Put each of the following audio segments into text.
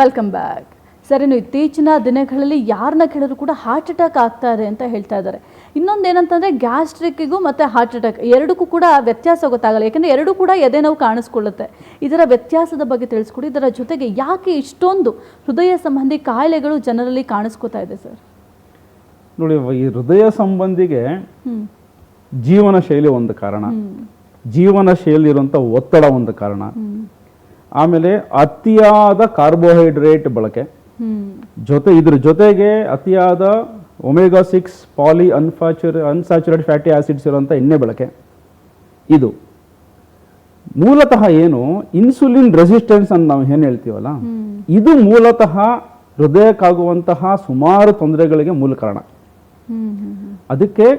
Welcome back sir ಇನ್ನು ಇತ್ತೀಚಿನ ದಿನಗಳಲ್ಲಿ ಯಾರನ್ನ ಕೇಳಿದ್ರು ಕೂಡ ಹಾರ್ಟ್ ಅಟ್ಯಾಕ್ ಆಗ್ತಾ ಇದೆ ಅಂತ ಹೇಳ್ತಾ ಇದ್ದಾರೆ. ಇನ್ನೊಂದು ಏನಂತಂದ್ರೆ ಗ್ಯಾಸ್ಟ್ರಿಕ್ಕಿಗೂ ಮತ್ತೆ ಹಾರ್ಟ್ ಅಟ್ಯಾಕ್ ಎರಡಕ್ಕೂ ಕೂಡ ವ್ಯತ್ಯಾಸ ಗೊತ್ತಾಗಲ್ಲ. ಯಾಕಂದ್ರೆ ಎರಡೂ ಕೂಡ ಎದೆ ನೋವು ಕಾಣಿಸ್ಕೊಳ್ಳುತ್ತೆ. ಇದರ ವ್ಯತ್ಯಾಸದ ಬಗ್ಗೆ ತಿಳಿಸ್ಕೊಡಿ. ಇದರ ಜೊತೆಗೆ ಯಾಕೆ ಇಷ್ಟೊಂದು ಹೃದಯ ಸಂಬಂಧಿ ಕಾಯಿಲೆಗಳು ಜನರಲ್ಲಿ ಕಾಣಿಸ್ಕೊತಾ ಇದೆ ಸರ್? ನೋಡಿ ಈ ಹೃದಯ ಸಂಬಂಧಿಗೆ ಜೀವನ ಶೈಲಿ ಒಂದು ಕಾರಣ. ಜೀವನ ಶೈಲಿ ಇರುವಂಥ ಒತ್ತಡ ಒಂದು ಕಾರಣ. ಆಮೇಲೆ ಅತಿಯಾದ ಕಾರ್ಬೋಹೈಡ್ರೇಟ್ ಬಳಕೆ. ಜೊತೆ ಇದ್ರ ಜೊತೆಗೆ ಅತಿಯಾದ ಒಮೆಗಾ ಸಿಕ್ಸ್ ಪಾಲಿ ಅನ್ಫಾಚುರ ಅನ್ಸ್ಯಾಚುರೇಟ್ ಫ್ಯಾಟಿ ಆಸಿಡ್ಸ್ ಇರುವಂಥ ಎಣ್ಣೆ ಬಳಕೆ. ಇದು. ಮೂಲತಃ ಏನು? ಇನ್ಸುಲಿನ್ ರೆಸಿಸ್ಟೆನ್ಸ್ ಅಂತ ನಾವು ಏನು ಹೇಳ್ತೀವಲ್ಲ? ಇದು ಮೂಲತಃ ಹೃದಯಕ್ಕಾಗುವಂತಹ ಸುಮಾರು ತೊಂದರೆಗಳಿಗೆ ಮೂಲ ಕಾರಣ. ಅದಕ್ಕೆ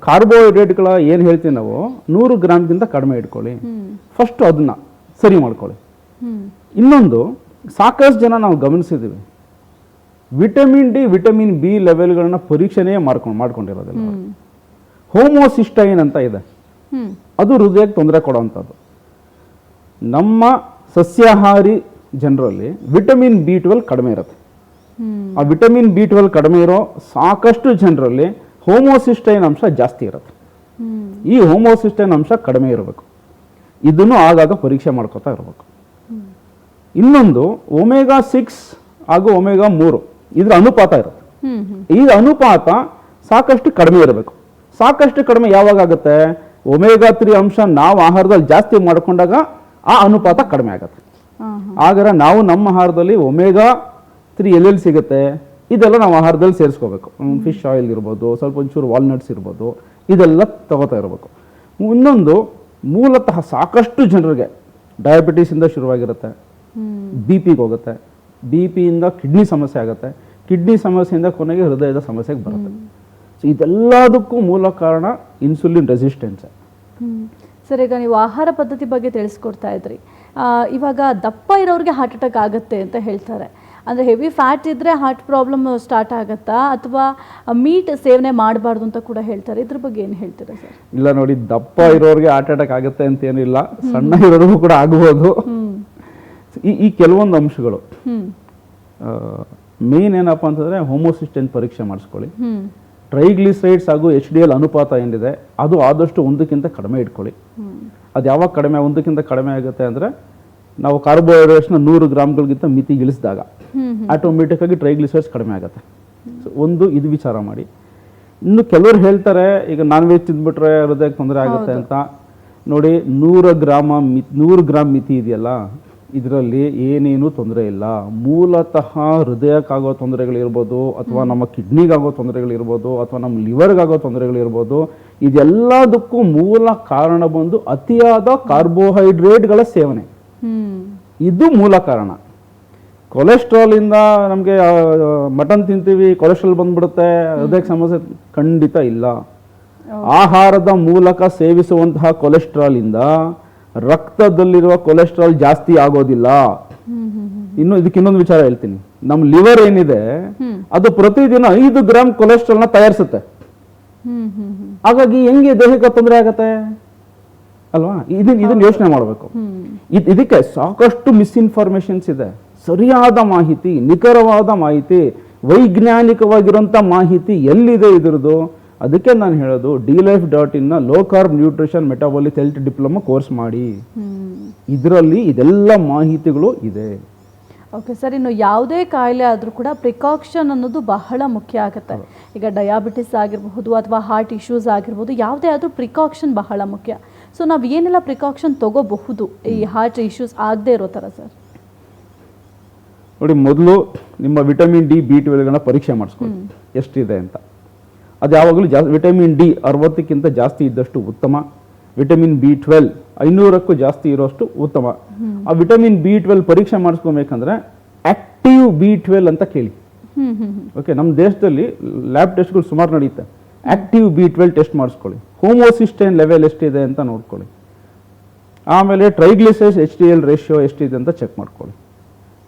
ಕಾರ್ಬೋಹೈಡ್ರೇಟ್ಗಳ ಏನು ಹೇಳ್ತೀವಿ ನಾವು? ನೂರು ಗ್ರಾಮ್ಗಿಂತ ಕಡಿಮೆ ಇಟ್ಕೊಳ್ಳಿ. ಫಸ್ಟ್ ಅದನ್ನ. ಸರಿ ಮಾಡ್ಕೊಳ್ಳಿ. ಇನ್ನೊಂದು, ಸಾಕಷ್ಟು ಜನ ನಾವು ಗಮನಿಸಿದ್ದೀವಿ. ವಿಟಮಿನ್ ಡಿ, ವಿಟಮಿನ್ ಬಿ ಲೆವೆಲ್ಗಳನ್ನ ಪರೀಕ್ಷೆನೇ ಮಾಡ್ಕೊಂಡು ಮಾಡ್ಕೊಂಡಿರೋದಿಲ್ಲ ಹೋಮೋಸಿಸ್ಟೈನ್ ಅಂತ ಇದೆ. ಅದು ಹೃದಯಕ್ಕೆ ತೊಂದರೆ ಕೊಡುವಂಥದ್ದು. ನಮ್ಮ ಸಸ್ಯಾಹಾರಿ ಜನರಲ್ಲಿ ವಿಟಮಿನ್ ಬಿ ಟ್ವೆಲ್ ಕಡಿಮೆ ಇರುತ್ತೆ. ಆ ವಿಟಮಿನ್ ಬಿ ಟ್ವೆಲ್ ಕಡಿಮೆ ಇರೋ ಸಾಕಷ್ಟು ಜನರಲ್ಲಿ ಹೋಮೋಸಿಸ್ಟೈನ್ ಅಂಶ ಜಾಸ್ತಿ ಇರುತ್ತೆ. ಈ ಹೋಮೋಸಿಸ್ಟೈನ್ ಅಂಶ ಕಡಿಮೆ ಇರಬೇಕು. ಇದನ್ನು ಆಗಾಗ ಪರೀಕ್ಷೆ ಮಾಡ್ಕೋತಾ ಇರಬೇಕು. ಇನ್ನೊಂದು ಒಮೆಗಾ ಸಿಕ್ಸ್ ಹಾಗೂ ಒಮೆಗಾ ಮೂರು ಇದ್ರ ಅನುಪಾತ ಇರುತ್ತೆ. ಈ ಅನುಪಾತ ಸಾಕಷ್ಟು ಕಡಿಮೆ ಇರಬೇಕು. ಸಾಕಷ್ಟು ಕಡಿಮೆ ಯಾವಾಗ ಆಗುತ್ತೆ? ಒಮೆಗಾ ತ್ರೀ ಅಂಶ ನಾವು ಆಹಾರದಲ್ಲಿ ಜಾಸ್ತಿ ಮಾಡ್ಕೊಂಡಾಗ ಆ ಅನುಪಾತ ಕಡಿಮೆ ಆಗುತ್ತೆ. ಆಗ ನಾವು ನಮ್ಮ ಆಹಾರದಲ್ಲಿ ಒಮೆಗಾ ತ್ರೀ ಎಲ್ಲೆಲ್ಲಿ ಸಿಗುತ್ತೆ? ಇದೆಲ್ಲ ನಾವು ಆಹಾರದಲ್ಲಿ ಸೇರಿಸ್ಕೋಬೇಕು. ಫಿಶ್ ಆಯಿಲ್ ಇರ್ಬೋದು ಸ್ವಲ್ಪ ಒಂಚೂರು ವಾಲ್ನಟ್ಸ್ ಇರ್ಬೋದು ಇದೆಲ್ಲ ತಗೋತಾ ಇರಬೇಕು. ಇನ್ನೊಂದು ಮೂಲತಃ ಸಾಕಷ್ಟು ಜನರಿಗೆ ಡಯಾಬಿಟೀಸಿಂದ ಶುರುವಾಗಿರುತ್ತೆ. ಬಿ ಪಿಗೆ ಹೋಗುತ್ತೆ. ಬಿ ಪಿಯಿಂದ ಕಿಡ್ನಿ ಸಮಸ್ಯೆ ಆಗುತ್ತೆ. ಕಿಡ್ನಿ ಸಮಸ್ಯೆಯಿಂದ ಕೊನೆಗೆ ಹೃದಯದ ಸಮಸ್ಯೆಗೆ ಬರುತ್ತೆ. ಸೊ ಇದೆಲ್ಲದಕ್ಕೂ ಮೂಲ ಕಾರಣ ಇನ್ಸುಲಿನ್ ರೆಸಿಸ್ಟೆನ್ಸ್. ಸರ್ ಈಗ ನೀವು ಆಹಾರ ಪದ್ಧತಿ ಬಗ್ಗೆ ತಿಳಿಸ್ಕೊಡ್ತಾ ಇದ್ರಿ. ಇವಾಗ ದಪ್ಪ ಇರೋರಿಗೆ ಹಾರ್ಟ್ ಅಟ್ಯಾಕ್ ಆಗುತ್ತೆ ಅಂತ ಹೇಳ್ತಾರೆ. ಅಂದರೆ ಹೆವಿ ಫ್ಯಾಟ್ ಇದ್ದರೆ ಹಾರ್ಟ್ ಪ್ರಾಬ್ಲಮ್ ಸ್ಟಾರ್ಟ್ ಆಗುತ್ತಾ? ಅಥವಾ ಮೀಟ್ ಸೇವನೆ ಮಾಡಬಾರ್ದು ಅಂತ ಕೂಡ ಹೇಳ್ತಾರೆ. ಇದ್ರ ಬಗ್ಗೆ ಏನು ಹೇಳ್ತೀರಾ ಸರ್? ಇಲ್ಲ ನೋಡಿ ದಪ್ಪ ಇರೋರಿಗೆ ಹಾರ್ಟ್ ಅಟ್ಯಾಕ್ ಆಗುತ್ತೆ ಅಂತ ಏನಿಲ್ಲ ಸಣ್ಣ ಇರೋರಿಗೂ ಕೂಡ ಆಗ್ಬೋದು. ಈ ಈ ಕೆಲವೊಂದು ಅಂಶಗಳು. ಮೇನ್ ಏನಪ್ಪ ಅಂತಂದ್ರೆ ಹೋಮೋಸಿಸ್ಟೆನ್ ಪರೀಕ್ಷೆ ಮಾಡಿಸ್ಕೊಳ್ಳಿ. ಟ್ರೈಗ್ಲಿಸೈಡ್ಸ್ ಹಾಗೂ ಎಚ್ ಡಿ ಎಲ್ ಅನುಪಾತ ಏನಿದೆ ಅದು ಆದಷ್ಟು ಒಂದಕ್ಕಿಂತ ಕಡಿಮೆ ಇಟ್ಕೊಳ್ಳಿ. ಅದು ಯಾವಾಗ ಕಡಿಮೆ ಒಂದಕ್ಕಿಂತ ಕಡಿಮೆ ಆಗುತ್ತೆ ಅಂದರೆ ನಾವು ಕಾರ್ಬೋಹೈಡ್ರೇಟ್ಸ್ನ ನೂರು ಗ್ರಾಮ್ಗಳಿಗಿಂತ ಮಿತಿ ಇಳಿಸಿದಾಗ ಆಗಿ ಟ್ರೈಗ್ಲಿಸರೈಡ್ಸ್ ಕಡಿಮೆ ಆಗುತ್ತೆ. ಸೊ ಒಂದು ಇದು ವಿಚಾರ ಮಾಡಿ. ಇನ್ನು ಕೆಲವರು ಹೇಳ್ತಾರೆ ಈಗ ನಾನ್ ವೆಜ್ ತಿಂದ್ಬಿಟ್ರೆ ಹೃದಯಕ್ಕೆ ತೊಂದರೆ ಆಗುತ್ತೆ ಅಂತ. ನೋಡಿ ನೂರ ಗ್ರಾಮ ಮಿ ನೂರು ಗ್ರಾಮ್ ಮಿತಿ ಇದೆಯಲ್ಲ ಇದರಲ್ಲಿ ಏನೇನು ತೊಂದರೆ ಇಲ್ಲ. ಮೂಲತಃ ಹೃದಯಕ್ಕಾಗೋ ತೊಂದರೆಗಳಿರ್ಬೋದು ಅಥವಾ ನಮ್ಮ ಕಿಡ್ನಿಗಾಗೋ ತೊಂದರೆಗಳಿರ್ಬೋದು ಅಥವಾ ನಮ್ಮ ಲಿವರ್ಗಾಗೋ ತೊಂದರೆಗಳಿರ್ಬೋದು ಇದೆಲ್ಲದಕ್ಕೂ ಮೂಲ ಕಾರಣ ಬಂದು ಅತಿಯಾದ ಕಾರ್ಬೋಹೈಡ್ರೇಟ್ಗಳ ಸೇವನೆ. ಇದು ಮೂಲ ಕಾರಣ. ಕೊಲೆಸ್ಟ್ರಾಲ್ ಇಂದ ನಮಗೆ ಮಟನ್ ತಿಂತೀವಿ ಕೊಲೆಸ್ಟ್ರಾಲ್ ಬಂದ್ಬಿಡುತ್ತೆ ಅದಕ್ಕೆ ಸಮಸ್ಯೆ ಖಂಡಿತ ಇಲ್ಲ. ಆಹಾರದ ಮೂಲಕ ಸೇವಿಸುವಂತಹ ಕೊಲೆಸ್ಟ್ರಾಲ್ ಇಂದ ರಕ್ತದಲ್ಲಿರುವ ಕೊಲೆಸ್ಟ್ರಾಲ್ ಜಾಸ್ತಿ ಆಗೋದಿಲ್ಲ. ಇನ್ನು ಇದಕ್ಕೆ ಇನ್ನೊಂದು ವಿಚಾರ ಹೇಳ್ತೀನಿ. ನಮ್ಮ ಲಿವರ್ ಏನಿದೆ ಅದು ಪ್ರತಿದಿನ ಐದು ಗ್ರಾಮ್ ಕೊಲೆಸ್ಟ್ರಾಲ್ನ ತಯಾರಿಸುತ್ತೆ. ಹಾಗಾಗಿ ಹೆಂಗೆ ದೇಹಕ್ಕೆ ತೊಂದರೆ ಆಗತ್ತೆ? ಅಲ್ವಾ? ಇದನ್ನ ಇದನ್ನ ಯೋಚನೆ ಮಾಡಬೇಕು. ಇದ್- ಇದಕ್ಕೆ ಸಾಕಷ್ಟು ಮಿಸ್ಇನ್ಫಾರ್ಮೇಶನ್ಸ್ ಇದೆ. ಸರಿಯಾದ ಮಾಹಿತಿ ನಿಖರವಾದ ಮಾಹಿತಿ ವೈಜ್ಞಾನಿಕವಾಗಿರುವಂಥ ಮಾಹಿತಿ ಎಲ್ಲಿದೆ ಇದರದು ಅದಕ್ಕೆ ನಾನು ಹೇಳೋದು D life dot in low carb nutrition metabolic health diploma course ಮಾಡಿ. ಇದರಲ್ಲಿ ಇದೆಲ್ಲ ಮಾಹಿತಿಗಳು ಇದೆ. ಓಕೆ ಸರ್ ಇನ್ನು ಯಾವುದೇ ಕಾಯಿಲೆ ಆದರೂ ಕೂಡ ಪ್ರಿಕಾಕ್ಷನ್ ಅನ್ನೋದು ಬಹಳ ಮುಖ್ಯ ಆಗುತ್ತೆ. ಈಗ ಡಯಾಬಿಟಿಸ್ ಆಗಿರಬಹುದು ಅಥವಾ ಹಾರ್ಟ್ ಇಶ್ಯೂಸ್ ಆಗಿರ್ಬೋದು ಯಾವುದೇ ಆದರೂ ಪ್ರಿಕಾಕ್ಷನ್ ಬಹಳ ಮುಖ್ಯ. ಸೊ ನಾವು ಏನೆಲ್ಲ ಪ್ರಿಕಾಕ್ಷನ್ ತಗೋಬಹುದು? ಈ ಹಾರ್ಟ್ ಇಶ್ಯೂಸ್ ಆಗದೆ ಇರೋ ಥರ ಸರ್. ನೋಡಿ ಮೊದಲು ನಿಮ್ಮ ವಿಟಮಿನ್ ಡಿ ಬಿ ಟ್ವೆಲ್ಗಳನ್ನ ಪರೀಕ್ಷೆ ಮಾಡಿಸ್ಕೊಳ್ಳಿ. ಎಷ್ಟಿದೆ ಅಂತ. ಅದು ಯಾವಾಗಲೂ ಜಾಸ್ತಿ ವಿಟಮಿನ್ ಡಿ ಅರವತ್ತಕ್ಕಿಂತ ಜಾಸ್ತಿ ಇದ್ದಷ್ಟು ಉತ್ತಮ. ವಿಟಮಿನ್ ಬಿ ಟ್ವೆಲ್ ಐನೂರಕ್ಕೂ ಜಾಸ್ತಿ ಇರೋಷ್ಟು ಉತ್ತಮ. ಆ ವಿಟಮಿನ್ ಬಿ ಟ್ವೆಲ್ ಪರೀಕ್ಷೆ ಮಾಡಿಸ್ಕೊಬೇಕಂದ್ರೆ ಆಕ್ಟಿವ್ ಬಿ ಟ್ವೆಲ್ ಅಂತ ಕೇಳಿ. ಓಕೆ ನಮ್ಮ ದೇಶದಲ್ಲಿ ಲ್ಯಾಬ್ ಟೆಸ್ಟ್ಗಳು ಸುಮಾರು ನಡೆಯುತ್ತೆ. ಆಕ್ಟಿವ್ ಬಿ ಟ್ವೆಲ್ ಟೆಸ್ಟ್ ಮಾಡಿಸ್ಕೊಳ್ಳಿ. ಹೋಮೋಸಿಸ್ಟೈನ್ ಲೆವೆಲ್ ಎಷ್ಟಿದೆ ಅಂತ ನೋಡ್ಕೊಳ್ಳಿ. ಆಮೇಲೆ triglycerides H D L ratio ಎಷ್ಟಿದೆ ಅಂತ ಚೆಕ್ ಮಾಡ್ಕೊಳ್ಳಿ.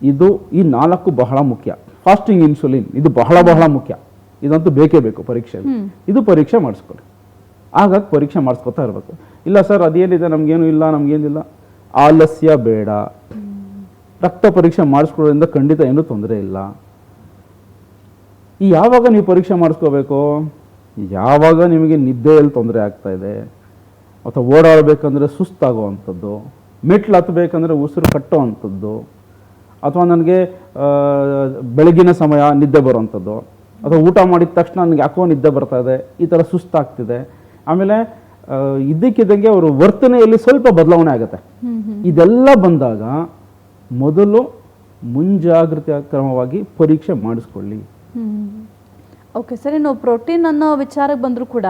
ಇದು ಈ ನಾಲ್ಕು ಬಹಳ ಮುಖ್ಯ. ಫಾಸ್ಟಿಂಗ್ ಇನ್ಸುಲಿನ್ ಇದು ಬಹಳ ಬಹಳ ಮುಖ್ಯ. ಇದಂತೂ ಬೇಕೇ ಬೇಕು ಪರೀಕ್ಷೆ ಇದು ಪರೀಕ್ಷೆ ಮಾಡಿಸ್ಕೊಳ್ಳಿ. ಆಗಾಗ ಪರೀಕ್ಷೆ ಮಾಡಿಸ್ಕೊತಾ ಇರಬೇಕು. ಇಲ್ಲ ಸರ್ ಅದೇನಿದೆ? ನಮಗೇನು ಇಲ್ಲ ನಮಗೇನಿಲ್ಲ. ಆಲಸ್ಯ ಬೇಡ. ರಕ್ತ ಪರೀಕ್ಷೆ ಮಾಡಿಸ್ಕೊಳ್ಳೋದ್ರಿಂದ ಖಂಡಿತ ಏನೂ ತೊಂದರೆ ಇಲ್ಲ. ಈ ಯಾವಾಗ ನೀವು ಪರೀಕ್ಷೆ ಮಾಡಿಸ್ಕೋಬೇಕು? ಯಾವಾಗ ನಿಮಗೆ ನಿದ್ದೆಯಲ್ಲಿ ತೊಂದರೆ ಆಗ್ತಾ ಇದೆ ಅಥವಾ ಓಡಾಡಬೇಕಂದ್ರೆ ಸುಸ್ತಾಗುವಂಥದ್ದು ಮೆಟ್ಲು ಹತ್ತಬೇಕಂದ್ರೆ ಉಸಿರು ಕಟ್ಟುವಂಥದ್ದು ಅಥವಾ ನನಗೆ ಬೆಳಗಿನ ಸಮಯ ನಿದ್ದೆ ಬರುವಂಥದ್ದು ಅಥವಾ ಊಟ ಮಾಡಿದ ತಕ್ಷಣ ನನಗೆ ಯಾಕೋ ನಿದ್ದೆ ಬರ್ತಾ ಇದೆ ಈ ಥರ ಸುಸ್ತಾಗ್ತಿದೆ. ಆಮೇಲೆ ಇದ್ದಕ್ಕಿದ್ದಂಗೆ ಅವರು ವರ್ತನೆಯಲ್ಲಿ ಸ್ವಲ್ಪ ಬದಲಾವಣೆ ಆಗುತ್ತೆ. ಇದೆಲ್ಲ ಬಂದಾಗ ಮೊದಲು ಮುಂಜಾಗ್ರತೆ ಕ್ರಮವಾಗಿ ಪರೀಕ್ಷೆ ಮಾಡಿಸ್ಕೊಳ್ಳಿ. ಓಕೆ ಸರಿ ನಾವು ಪ್ರೋಟೀನ್ ಅನ್ನೋ ವಿಚಾರಕ್ಕೆ ಬಂದರೂ ಕೂಡ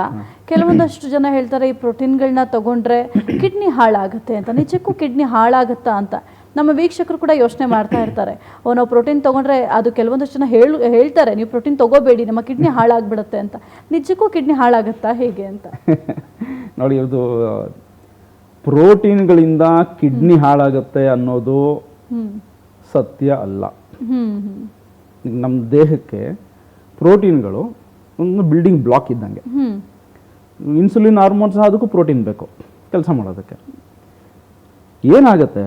ಕೆಲವೊಂದಷ್ಟು ಜನ ಹೇಳ್ತಾರೆ ಈ ಪ್ರೋಟೀನ್ಗಳನ್ನ ತಗೊಂಡ್ರೆ ಕಿಡ್ನಿ ಹಾಳಾಗುತ್ತೆ ಅಂತ. ನಿಜಕ್ಕೂ ಕಿಡ್ನಿ ಹಾಳಾಗುತ್ತಾ ಅಂತ. ನಮ್ಮ ವೀಕ್ಷಕರು ಕೂಡ ಯೋಚನೆ ಮಾಡ್ತಾ ಇರ್ತಾರೆ. ಓ ನಾವು ಪ್ರೋಟೀನ್ ತಗೊಂಡ್ರೆ ಅದು ಕೆಲವೊಂದಷ್ಟು ಜನ ಹೇಳು ಹೇಳ್ತಾರೆ ನೀವು ಪ್ರೋಟೀನ್ ತಗೋಬೇಡಿ ನಮ್ಮ ಕಿಡ್ನಿ ಹಾಳಾಗ್ಬಿಡುತ್ತೆ ಅಂತ. ನಿಜಕ್ಕೂ ಕಿಡ್ನಿ ಹಾಳಾಗುತ್ತಾ ಹೇಗೆ ಅಂತ? ನೋಡಿ ಇದು ಪ್ರೋಟೀನ್ಗಳಿಂದ ಕಿಡ್ನಿ ಹಾಳಾಗುತ್ತೆ ಅನ್ನೋದು ಸತ್ಯ ಅಲ್ಲ. ನಮ್ಮ ದೇಹಕ್ಕೆ ಪ್ರೋಟೀನ್ಗಳು ಒಂದು ಬಿಲ್ಡಿಂಗ್ ಬ್ಲಾಕ್ ಇದ್ದಂಗೆ. ಇನ್ಸುಲಿನ್ ಇನ್ಸುಲಿನ್ ಹಾರ್ಮೋನ್ಸ್ ಅದಕ್ಕೂ ಪ್ರೋಟೀನ್ ಬೇಕು ಕೆಲಸ ಮಾಡೋದಕ್ಕೆ. ಏನಾಗುತ್ತೆ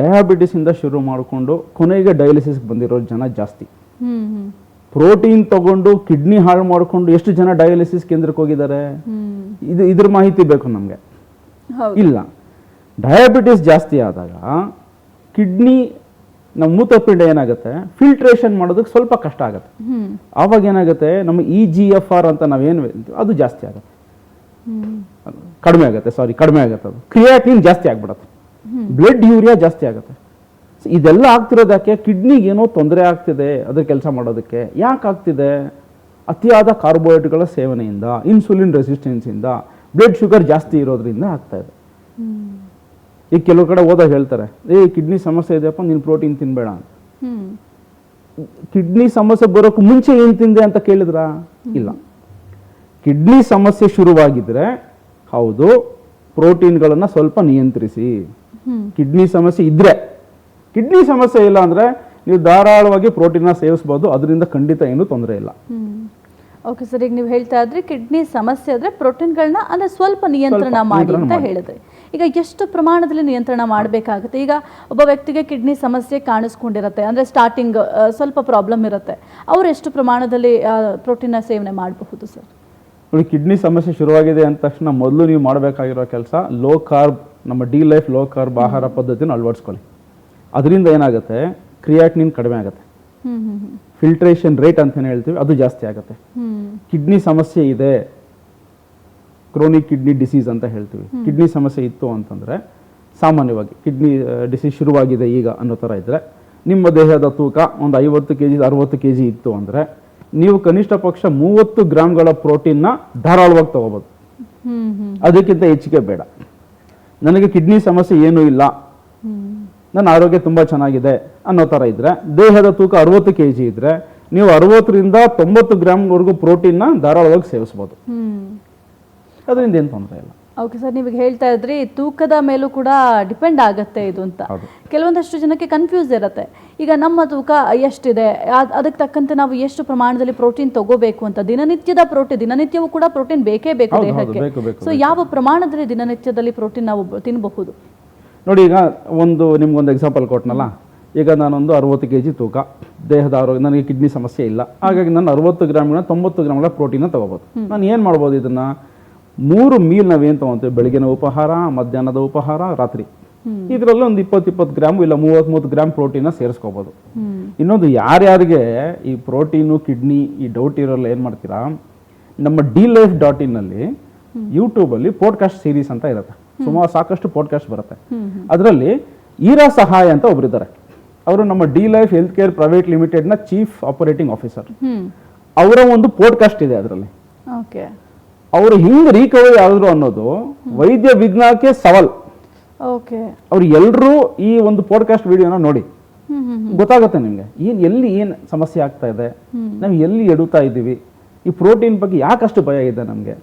ಡಯಾಬಿಟಿಸಿಂದ ಶುರು ಮಾಡಿಕೊಂಡು ಕೊನೆಗೆ ಡಯಾಲಿಸಿಸ್ಗೆ ಬಂದಿರೋ ಜನ ಜಾಸ್ತಿ. ಪ್ರೋಟೀನ್ ತಗೊಂಡು ಕಿಡ್ನಿ ಹಾಳು ಮಾಡಿಕೊಂಡು ಎಷ್ಟು ಜನ ಡಯಾಲಿಸಿಸ್ ಕೇಂದ್ರಕ್ಕೆ ಹೋಗಿದ್ದಾರೆ? ಇದು ಇದ್ರ ಮಾಹಿತಿ ಬೇಕು ನಮಗೆ. ಇಲ್ಲ. ಡಯಾಬಿಟಿಸ್ ಜಾಸ್ತಿ ಆದಾಗ ಕಿಡ್ನಿ ನಮ್ಮ ಮೂತ್ರಪಿಂಡ ಏನಾಗುತ್ತೆ? ಫಿಲ್ಟ್ರೇಷನ್ ಮಾಡೋದಕ್ಕೆ ಸ್ವಲ್ಪ ಕಷ್ಟ ಆಗುತ್ತೆ. ಆವಾಗ ಏನಾಗುತ್ತೆ? ನಮ್ಮ ಇ ಜಿ ಎಫ್ ಆರ್ ಅಂತ ನಾವೇನು ಏನು ಅದು ಜಾಸ್ತಿ ಆಗುತ್ತೆ. ಕಡಿಮೆ ಆಗುತ್ತೆ ಸಾರಿ ಕಡಿಮೆ ಆಗುತ್ತೆ ಅದು. ಕ್ರಿಯಾಟಿನ್ ಜಾಸ್ತಿ ಆಗ್ಬಿಡತ್ತೆ. ಬ್ಲಡ್ ಯೂರಿಯಾ ಜಾಸ್ತಿ ಆಗುತ್ತೆ. ಇದೆಲ್ಲ ಆಗ್ತಿರೋದಕ್ಕೆ ಕಿಡ್ನಿಗೆ ಏನೋ ತೊಂದರೆ ಆಗ್ತಿದೆ ಅದ್ರ ಕೆಲಸ ಮಾಡೋದಕ್ಕೆ. ಯಾಕೆ ಆಗ್ತಿದೆ? ಅತಿಯಾದ ಕಾರ್ಬೋಹೈಡ್ರೇಟ್ಗಳ ಸೇವನೆಯಿಂದ ಇನ್ಸುಲಿನ್ ರೆಸಿಸ್ಟೆನ್ಸಿಂದ ಬ್ಲಡ್ ಶುಗರ್ ಜಾಸ್ತಿ ಇರೋದ್ರಿಂದ ಆಗ್ತಾ ಇದೆ. ಈಗ ಕೆಲವು ಕಡೆ ಹೋದಾಗ ಹೇಳ್ತಾರೆ ಏ ಕಿಡ್ನಿ ಸಮಸ್ಯೆ ಇದೆಯಪ್ಪ ನೀನು ಪ್ರೋಟೀನ್ ತಿನ್ಬೇಡ ಅಂತ. ಕಿಡ್ನಿ ಸಮಸ್ಯೆ ಬರೋಕ್ಕೂ ಮುಂಚೆ ಏನು ತಿಂದೆ ಅಂತ ಕೇಳಿದ್ರಾ? ಇಲ್ಲ. ಕಿಡ್ನಿ ಸಮಸ್ಯೆ ಶುರುವಾಗಿದ್ರೆ ಹೌದು ಪ್ರೋಟೀನ್ಗಳನ್ನು ಸ್ವಲ್ಪ ನಿಯಂತ್ರಿಸಿ. ಕಿಡ್ನಿ ಸಮಸ್ಯೆ ಇದ್ರೆ. ಕಿಡ್ನಿ ಸಮಸ್ಯೆ ಇಲ್ಲ ಅಂದ್ರೆ ನೀವು ಧಾರಾಳವಾಗಿ ಪ್ರೋಟೀನ್ನ ಸೇವಿಸ್ಬೋದು ಅದರಿಂದ ಖಂಡಿತ ಏನೂ ತೊಂದರೆ ಇಲ್ಲ. ಓಕೆ ಸರ್ ಈಗ ನೀವು ಹೇಳ್ತಾ ಇದ್ರಿ ಕಿಡ್ನಿ ಸಮಸ್ಯೆ ಆದ್ರೆ ಪ್ರೋಟೀನ್ಗಳನ್ನ ಅಂದ್ರೆ ಸ್ವಲ್ಪ ನಿಯಂತ್ರಣ ಮಾಡಿ ಅಂತ. ಹೇಳಿದ್ರಿ. ಈಗ ಎಷ್ಟು ಪ್ರಮಾಣದಲ್ಲಿ ನಿಯಂತ್ರಣ ಮಾಡಬೇಕಾಗುತ್ತೆ? ಈಗ ಒಬ್ಬ ವ್ಯಕ್ತಿಗೆ ಕಿಡ್ನಿ ಸಮಸ್ಯೆ ಕಾಣಿಸ್ಕೊಂಡಿರುತ್ತೆ ಅಂದ್ರೆ ಸ್ಟಾರ್ಟಿಂಗ್ ಸ್ವಲ್ಪ ಪ್ರಾಬ್ಲಮ್ ಇರುತ್ತೆ. ಅವ್ರು ಎಷ್ಟು ಪ್ರಮಾಣದಲ್ಲಿ ಪ್ರೋಟೀನ ಸೇವನೆ ಮಾಡಬಹುದು ಸರ್? ನೋಡಿ ಕಿಡ್ನಿ ಸಮಸ್ಯೆ ಶುರುವಾಗಿದೆ ಅಂದ ತಕ್ಷಣ ಮೊದಲು ನೀವು ಮಾಡಬೇಕಾಗಿರೋ ಕೆಲಸ ಲೋ ಕಾರ್ಬ್ ನಮ್ಮ ಡಿ ಲೈಫ್ ಲೋ ಕಾರ್ಬ್ ಆಹಾರ ಪದ್ಧತಿನ ಅಳವಡಿಸ್ಕೊಳ್ಳಿ. ಅದರಿಂದ ಏನಾಗುತ್ತೆ? ಕ್ರಿಯಾಟಿನಿನ್ ಕಡಿಮೆ ಆಗುತ್ತೆ. ಫಿಲ್ಟ್ರೇಷನ್ ರೇಟ್ ಅಂತ ಹೇಳ್ತೀವಿ ಅದು ಜಾಸ್ತಿ ಆಗುತ್ತೆ. ಕಿಡ್ನಿ ಸಮಸ್ಯೆ ಇದೆ ಕ್ರೋನಿಕ್ ಕಿಡ್ನಿ ಡಿಸೀಸ್ ಅಂತ ಹೇಳ್ತೀವಿ. ಕಿಡ್ನಿ ಸಮಸ್ಯೆ ಇತ್ತು ಅಂತಂದರೆ ಸಾಮಾನ್ಯವಾಗಿ ಕಿಡ್ನಿ ಡಿಸೀಸ್ ಶುರುವಾಗಿದೆ ಈಗ ಅನ್ನೋ ಥರ ಇದ್ದರೆ ನಿಮ್ಮ ದೇಹದ ತೂಕ ಒಂದು ಐವತ್ತು ಕೆ ಜಿ ಅರವತ್ತು ಕೆ ಜಿ ಇತ್ತು ಅಂದರೆ ನೀವು ಕನಿಷ್ಠ ಪಕ್ಷ ಮೂವತ್ತು ಗ್ರಾಮ್ಗಳ ಪ್ರೋಟೀನ್ನ ಧಾರಾಳವಾಗಿ ತೊಗೋಬೋದು. ಅದಕ್ಕಿಂತ ಹೆಚ್ಚಿಗೆ ಬೇಡ. ನನಗೆ ಕಿಡ್ನಿ ಸಮಸ್ಯೆ ಏನೂ ಇಲ್ಲ. ನನ್ನ ಆರೋಗ್ಯ ತುಂಬ ಚೆನ್ನಾಗಿದೆ ಅನ್ನೋ ಥರ ಇದ್ದರೆ ದೇಹದ ತೂಕ ಅರವತ್ತು ಕೆ ಜಿ ಇದ್ದರೆ ನೀವು ಅರವತ್ತರಿಂದ ತೊಂಬತ್ತು ಗ್ರಾಮ್ವರೆಗೂ ಪ್ರೋಟೀನ್ನ ಧಾರಾಳವಾಗಿ ಸೇವಿಸ್ಬೋದು. ಅದರಿಂದ ಏನು ತೊಂದರೆ ಇಲ್ಲ. ಓಕೆ ಸರ್ ನೀವೀಗ ಹೇಳ್ತಾ ಇದ್ರಿ ತೂಕದ ಮೇಲೂ ಕೂಡ ಡಿಪೆಂಡ್ ಆಗುತ್ತೆ ಇದು ಅಂತ. ಕೆಲವೊಂದಷ್ಟು ಜನಕ್ಕೆ ಕನ್ಫ್ಯೂಸ್ ಇರುತ್ತೆ. ಈಗ ನಮ್ಮ ತೂಕ ಎಷ್ಟಿದೆ ಅದ್- ಅದಕ್ಕೆ ತಕ್ಕಂತೆ ನಾವು ಎಷ್ಟು ಪ್ರಮಾಣದಲ್ಲಿ ಪ್ರೋಟೀನ್ ತಗೋಬೇಕು ಅಂತ. ದಿನನಿತ್ಯದ ಪ್ರೋಟೀನ್ ದಿನನಿತ್ಯವೂ ಕೂಡ ಪ್ರೋಟೀನ್ ಬೇಕೇ ಬೇಕು ದೇಹಕ್ಕೆ. ಸೊ ಯಾವ ಪ್ರಮಾಣದಲ್ಲಿ ದಿನನಿತ್ಯದಲ್ಲಿ ಪ್ರೋಟೀನ್ ನಾವು ತಿನ್ನಬಹುದು ನೋಡಿ ಈಗ ಒಂದು ನಿಮ್ಗೊಂದು ಎಕ್ಸಾಂಪಲ್ ಕೊಟ್ಟನಲ್ಲ ಈಗ ನಾನೊಂದು ಅರವತ್ತು ಕೆ ಜಿ ತೂಕ. ದೇಹದ ಆರೋಗ್ಯ ನನಗೆ ಕಿಡ್ನಿ ಸಮಸ್ಯೆ ಇಲ್ಲ. ಹಾಗಾಗಿ ನಾನು ಅರವತ್ತು ಗ್ರಾಮ್ಗಳ ತೊಂಬತ್ತು ಗ್ರಾಮ್ಗಳ ಪ್ರೋಟೀನ ತಗೋಬೋದು. ನಾನು ಏನು ಮಾಡ್ಬೋದು ಇದನ್ನು? ಮೂರು ಮೀಲ್ ನಾವೇನು ತಗೊಂತೀವಿ? ಬೆಳಗಿನ ಉಪಹಾರ ಮಧ್ಯಾಹ್ನದ ಉಪಹಾರ ರಾತ್ರಿ. ಇದರಲ್ಲಿ ಒಂದು ಇಪ್ಪತ್ತು ಇಪ್ಪತ್ತು ಗ್ರಾಮ್ ಇಲ್ಲ ಮೂವತ್ತು ಮೂವತ್ತು ಗ್ರಾಮ್ ಪ್ರೋಟೀನ ಸೇರಿಸ್ಕೋಬೋದು. ಇನ್ನೊಂದು ಯಾರ್ಯಾರಿಗೆ ಈ ಪ್ರೋಟೀನು ಕಿಡ್ನಿ ಈ ಡೌಟ್ ಇರೋಲ್ಲ ಏನು ಮಾಡ್ತೀರಾ? ನಮ್ಮ ಡಿ ಲೈಫ್ ಡಾಟ್ ಇನ್ನಲ್ಲಿ ಯೂಟ್ಯೂಬಲ್ಲಿ ಪೋಡ್ಕಾಸ್ಟ್ ಸೀರೀಸ್ ಅಂತ ಇರುತ್ತೆ. ಸುಮಾರು ಸಾಕಷ್ಟು ಪಾಡ್ಕಾಸ್ಟ್ ಬರುತ್ತೆ. ಅದರಲ್ಲಿ ಈರಾ ಸಹಾಯ ಅಂತ ಒಬ್ಬರಿದ್ದಾರೆ ಅವರು ನಮ್ಮ D life health care private ಲಿಮಿಟೆಡ್ನ ಚೀಫ್ ಆಪರೇಟಿಂಗ್ ಆಫೀಸರ್ ಅವರ ಒಂದು ಪೋಡ್ಕಾಸ್ಟ್ ಇದೆ ಅದರಲ್ಲಿ. ಓಕೆ. ಅವರು ಹಿಂಗೆ ರಿಕವರಿ ಆದ್ರು ಅನ್ನೋದು ವೈದ್ಯ ವಿಜ್ಞಾನಕ್ಕೆ ಸವಾಲ್. ಓಕೆ. ಅವ್ರು ಎಲ್ಲರೂ ಈ ಒಂದು ಪಾಡ್ಕಾಸ್ಟ್ ವಿಡಿಯೋನ ನೋಡಿ. ಗೊತ್ತಾಗುತ್ತೆ ನಿಮಗೆ. ಏನು ಎಲ್ಲಿ ಏನು ಸಮಸ್ಯೆ ಆಗ್ತಾ ಇದೆ? ನಾವು ಎಲ್ಲಿ ಎಡುತ್ತಾ ಇದ್ದೀವಿ? ಈ ಪ್ರೋಟೀನ್ ಬಗ್ಗೆ ಯಾಕಷ್ಟು ಭಯ ಇದೆ ನಮಗೆ?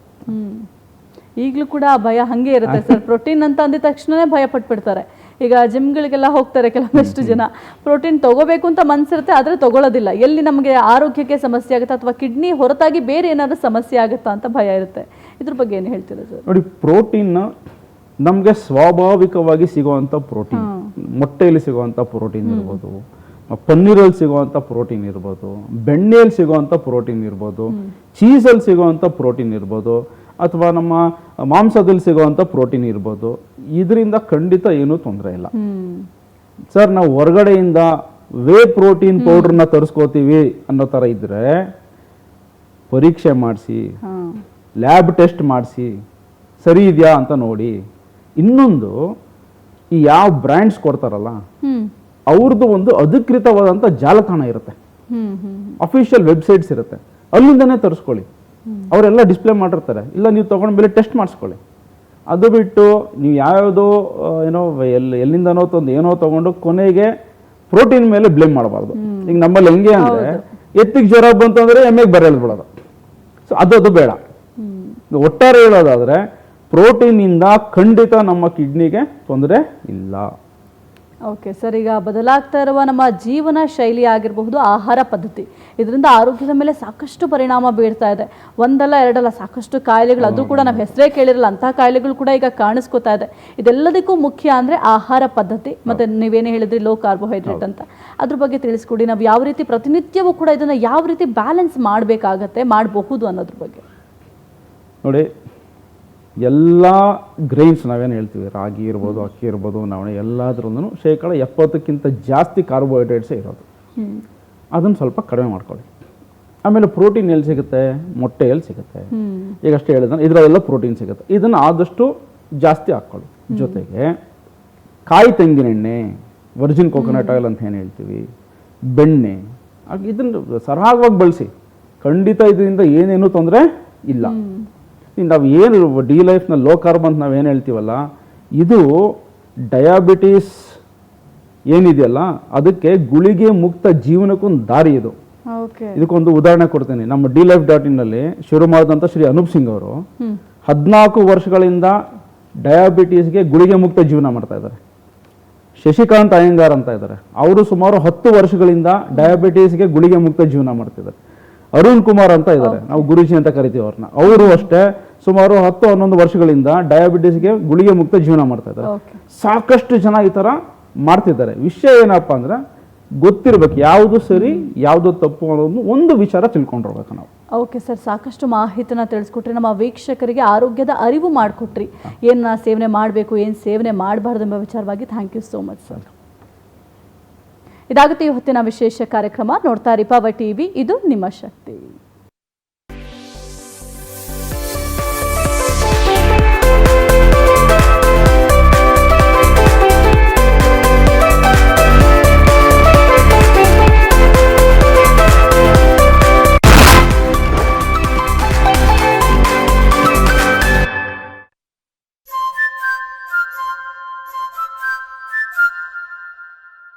ಈಗ್ಲೂ ಕೂಡ ಭಯ ಹಂಗೆ ಇರುತ್ತೆ ಸರ್. ಪ್ರೋಟೀನ್ ಅಂತ ಅಂದಿದ ತಕ್ಷಣನೇ ಭಯ ಪಟ್ಬಿಡ್ತಾರೆ ಈಗ ಜಿಮ್ಗಳಿಗೆಲ್ಲ ಹೋಗ್ತಾರೆ ಕೆಲವೊಂದಷ್ಟು ಜನ. ಪ್ರೋಟೀನ್ ತಗೋಬೇಕು ಅಂತ ಮನ್ಸಿರುತ್ತೆ ಆದರೆ ತಗೊಳ್ಳೋದಿಲ್ಲ. ಎಲ್ಲಿ ನಮಗೆ ಆರೋಗ್ಯಕ್ಕೆ ಸಮಸ್ಯೆ ಆಗುತ್ತಾ ಅಥವಾ ಕಿಡ್ನಿ ಹೊರತಾಗಿ ಬೇರೆ ಏನಾದರೂ ಸಮಸ್ಯೆ ಆಗುತ್ತಾ ಅಂತ ಭಯ ಇರುತ್ತೆ. ಇದ್ರ ಬಗ್ಗೆ ಏನು ಹೇಳ್ತೀರಾ ಸರ್ ನೋಡಿ ಪ್ರೋಟೀನ್ ನಮಗೆ ಸ್ವಾಭಾವಿಕವಾಗಿ ಸಿಗುವಂಥ ಪ್ರೋಟೀನ್ ಮೊಟ್ಟೆಯಲ್ಲಿ ಸಿಗುವಂಥ ಪ್ರೋಟೀನ್ ಇರ್ಬೋದು ಪನ್ನೀರಲ್ಲಿ ಸಿಗುವಂಥ ಪ್ರೋಟೀನ್ ಇರ್ಬೋದು ಬೆಣ್ಣೆಯಲ್ಲಿ ಸಿಗುವಂಥ ಪ್ರೋಟೀನ್ ಇರ್ಬೋದು ಚೀಸಲ್ಲಿ ಸಿಗುವಂಥ ಪ್ರೋಟೀನ್ ಇರ್ಬೋದು ಅಥವಾ ನಮ್ಮ ಮಾಂಸದಲ್ಲಿ ಸಿಗುವಂಥ ಪ್ರೋಟೀನ್ ಇರ್ಬೋದು. ಇದರಿಂದ ಖಂಡಿತ ಏನೂ ತೊಂದರೆ ಇಲ್ಲ. ಸರ್ ನಾವು ಹೊರಗಡೆಯಿಂದ ವೇ ಪ್ರೋಟೀನ್ ಪೌಡ್ರನ್ನ ತರಿಸ್ಕೋತೀವಿ ಅನ್ನೋ ಥರ ಇದ್ರೆ ಪರೀಕ್ಷೆ ಮಾಡಿಸಿ ಲ್ಯಾಬ್ ಟೆಸ್ಟ್ ಮಾಡಿಸಿ ಸರಿ ಇದೆಯಾ ಅಂತ ನೋಡಿ. ಇನ್ನೊಂದು ಈ ಯಾವ ಬ್ರ್ಯಾಂಡ್ಸ್ ಕೊಡ್ತಾರಲ್ಲ ಅವ್ರದ್ದು ಒಂದು ಅಧಿಕೃತವಾದಂಥ ಜಾಲತಾಣ ಇರುತ್ತೆ. ಅಫಿಷಿಯಲ್ ವೆಬ್ಸೈಟ್ಸ್ ಇರುತ್ತೆ. ಅಲ್ಲಿಂದನೇ ತರಿಸ್ಕೊಳ್ಳಿ. ಅವರೆಲ್ಲ ಡಿಸ್ಪ್ಲೇ ಮಾಡಿರ್ತಾರೆ. ಇಲ್ಲ ನೀವು ತೊಗೊಂಡ್ಮೇಲೆ ಟೆಸ್ಟ್ ಮಾಡಿಸ್ಕೊಳ್ಳಿ. ಅದು ಬಿಟ್ಟು ನೀವು ಯಾವ್ಯಾವುದೋ ಏನೋ ಎಲ್ಲಿ ಎಲ್ಲಿಂದನೋ ತಂದು ಏನೋ ತಗೊಂಡು ಕೊನೆಗೆ ಪ್ರೋಟೀನ್ ಮೇಲೆ ಬ್ಲೇಮ್ ಮಾಡಬಾರ್ದು. ಈಗ ನಮ್ಮಲ್ಲಿ ಹೆಂಗೆ ಅಂದ್ರೆ ಎತ್ತಿಗೆ ಜ್ವರ ಬಂತು ಅಂದ್ರೆ ಎಮ್ಮೆಗೆ ಬರ ಬಿಡೋದು. ಸೊ ಅದು ಅದು ಬೇಡ. ಒಟ್ಟಾರೆ ಹೇಳೋದಾದರೆ ಪ್ರೋಟೀನಿಂದ ಖಂಡಿತ ನಮ್ಮ ಕಿಡ್ನಿಗೆ ತೊಂದರೆ ಇಲ್ಲ. ಓಕೆ ಸರ್ ಈಗ ಬದಲಾಗ್ತಾ ಇರುವ ನಮ್ಮ ಜೀವನ ಶೈಲಿ ಆಗಿರಬಹುದು ಆಹಾರ ಪದ್ಧತಿ. ಇದರಿಂದ ಆರೋಗ್ಯದ ಮೇಲೆ ಸಾಕಷ್ಟು ಪರಿಣಾಮ ಬೀರ್ತಾ ಇದೆ. ಒಂದಲ್ಲ ಎರಡಲ್ಲ ಸಾಕಷ್ಟು ಕಾಯಿಲೆಗಳು ಅದು ಕೂಡ ನಾವು ಹೆಸರೇ ಕೇಳಿರಲ್ಲ ಅಂತಹ ಕಾಯಿಲೆಗಳು ಕೂಡ ಈಗ ಕಾಣಿಸ್ಕೊತಾ ಇದೆ. ಇದೆಲ್ಲದಕ್ಕೂ ಮುಖ್ಯ ಅಂದ್ರೆ ಆಹಾರ ಪದ್ಧತಿ. ಮತ್ತೆ ನೀವೇನು ಹೇಳಿದ್ರಿ ಲೋ ಕಾರ್ಬೋಹೈಡ್ರೇಟ್ ಅಂತ. ಅದ್ರ ಬಗ್ಗೆ ತಿಳಿಸ್ಕೊಡಿ. ನಾವು ಯಾವ ರೀತಿ ಪ್ರತಿನಿತ್ಯವೂ ಕೂಡ ಇದನ್ನ ಯಾವ ರೀತಿ ಬ್ಯಾಲೆನ್ಸ್ ಮಾಡಬೇಕಾಗತ್ತೆ ಮಾಡಬಹುದು ಅನ್ನೋದ್ರ ಬಗ್ಗೆ. ನೋಡಿ ಎಲ್ಲ ಗ್ರೈನ್ಸ್ ನಾವೇನು ಹೇಳ್ತೀವಿ? ರಾಗಿ ಇರ್ಬೋದು ಅಕ್ಕಿ ಇರ್ಬೋದು ನವಣೆ ಎಲ್ಲದ್ರಲ್ಲೂ ಶೇಕಡ ಎಪ್ಪತ್ತಕ್ಕಿಂತ ಜಾಸ್ತಿ ಕಾರ್ಬೋಹೈಡ್ರೇಟ್ಸೇ ಇರೋದು. ಅದನ್ನು ಸ್ವಲ್ಪ ಕಡಿಮೆ ಮಾಡ್ಕೊಳ್ಳಿ. ಆಮೇಲೆ ಪ್ರೋಟೀನ್ ಎಲ್ಲಿ ಸಿಗುತ್ತೆ? ಮೊಟ್ಟೆ ಎಲ್ಲಿ ಸಿಗುತ್ತೆ? ಈಗಷ್ಟೇ ಈಗ ಅಷ್ಟೇ ಹೇಳಿದ್ರೆ ಇದರಲ್ಲೆಲ್ಲ ಪ್ರೋಟೀನ್ ಸಿಗುತ್ತೆ. ಇದನ್ನು ಆದಷ್ಟು ಜಾಸ್ತಿ ಹಾಕ್ಕೊಳ್ಳಿ. ಜೊತೆಗೆ ಕಾಯಿ ತೆಂಗಿನೆಣ್ಣೆ ವರ್ಜಿನ್ ಕೋಕೋನಟ್ ಆಯಿಲ್ ಅಂತ ಏನು ಹೇಳ್ತೀವಿ? ಬೆಣ್ಣೆ ಇದನ್ನು ಸರಾಗವಾಗಿ ಬಳಸಿ. ಖಂಡಿತ ಇದರಿಂದ ಏನೇನೂ ತೊಂದರೆ ಇಲ್ಲ. ನಾವು ಏನು ಡಿ ಲೈಫ್ನ ಲೋ ಕಾರ್ಬ್ ಅಂತ ನಾವು ಏನು ಹೇಳ್ತೀವಲ್ಲ ಇದು ಡಯಾಬಿಟೀಸ್ ಏನಿದೆಯಲ್ಲ ಅದಕ್ಕೆ ಗುಳಿಗೆ ಮುಕ್ತ ಜೀವನಕ್ಕೊಂದು ದಾರಿ ಇದು. ಇದಕ್ಕೊಂದು ಉದಾಹರಣೆ ಕೊಡ್ತೀನಿ. ನಮ್ಮ ಡಿ ಲೈಫ್ ಡಾಟ್ ಇನ್ನಲ್ಲಿ ಶುರು ಮಾಡಿದಂಥ ಶ್ರೀ ಅನೂಪ್ ಸಿಂಗ್ ಅವರು ಹದಿನಾಲ್ಕು ವರ್ಷಗಳಿಂದ ಡಯಾಬಿಟೀಸ್ಗೆ ಗುಳಿಗೆ ಮುಕ್ತ ಜೀವನ ಮಾಡ್ತಾ ಇದ್ದಾರೆ. ಶಶಿಕಾಂತ್ ಅಯ್ಯಂಗಾರ್ ಅಂತ ಇದ್ದಾರೆ. ಅವರು ಸುಮಾರು ಹತ್ತು ವರ್ಷಗಳಿಂದ ಡಯಾಬಿಟೀಸ್ಗೆ ಗುಳಿಗೆ ಮುಕ್ತ ಜೀವನ ಮಾಡ್ತಿದ್ದಾರೆ. ಅರುಣ್ ಕುಮಾರ್ ಅಂತ ಇದ್ದಾರೆ. ನಾವು ಗುರುಜಿ ಅಂತ ಕರಿತೀವಿ ಅವ್ರನ್ನ. ಅವರು ಅಷ್ಟೇ ಸುಮಾರು ಹತ್ತು ಹನ್ನೊಂದು ವರ್ಷಗಳಿಂದ ಡಯಾಬಿಟಿಸ್ಗೆ ಗುಳಿಗೆ ಮುಕ್ತ ಜೀವನ ಮಾಡ್ತಾ ಇದ್ದಾರೆ. ಸಾಕಷ್ಟು ಜನ ಈ ಥರ ಮಾಡ್ತಿದ್ದಾರೆ. ವಿಷಯ ಏನಪ್ಪ ಅಂದ್ರೆ ಗೊತ್ತಿರ್ಬೇಕು ಯಾವುದು ಸರಿ ಯಾವುದು ತಪ್ಪು ಅನ್ನೋದು ಒಂದು ವಿಚಾರ ತಿಳ್ಕೊಂಡಿರ್ಬೇಕು ನಾವು. ಓಕೆ ಸರ್ ಸಾಕಷ್ಟು ಮಾಹಿತಿನ ತಿಳಿಸ್ಕೊಟ್ರಿ. ನಮ್ಮ ವೀಕ್ಷಕರಿಗೆ ಆರೋಗ್ಯದ ಅರಿವು ಮಾಡಿಕೊಟ್ರಿ. ಏನು ಸೇವನೆ ಮಾಡಬೇಕು ಏನು ಸೇವನೆ ಮಾಡಬಾರ್ದು ಎಂಬ ವಿಚಾರವಾಗಿ thank you so much sir. ಇದಾಗುತ್ತೆ ಹೊತ್ತಿನ ವಿಶೇಷ ಕಾರ್ಯಕ್ರಮ. ನೋಡ್ತಾ ರಿಪಾವ ಟಿವಿ. ಇದು ನಿಮ್ಮ ಶಕ್ತಿ.